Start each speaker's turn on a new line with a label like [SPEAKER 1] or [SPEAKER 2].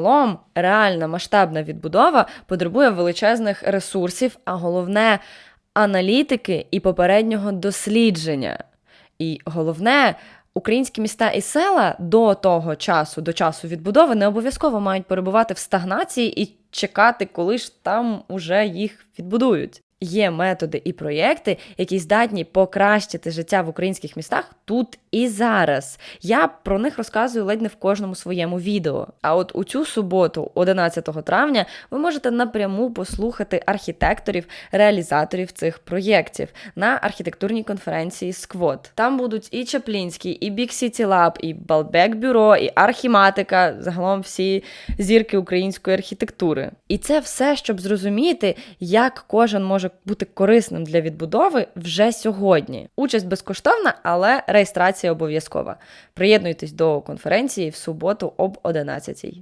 [SPEAKER 1] Загалом реальна масштабна відбудова потребує величезних ресурсів, а головне аналітики і попереднього дослідження. І головне, українські міста і села до того часу, до часу відбудови, не обов'язково мають перебувати в стагнації і чекати, коли ж там уже їх відбудують. Є методи і проєкти, які здатні покращити життя в українських містах тут і зараз. Я про них розказую ледь не в кожному своєму відео. А от у цю суботу, 11 травня, ви можете напряму послухати архітекторів, реалізаторів цих проєктів на архітектурній конференції Сквот. Там будуть і Чаплінський, і Big City Lab, і Балбек Бюро, і Архіматика, загалом всі зірки української архітектури. І це все, щоб зрозуміти, як кожен може бути корисним для відбудови вже сьогодні. Участь безкоштовна, але реєстрація обов'язкова. Приєднуйтесь до конференції в суботу об 11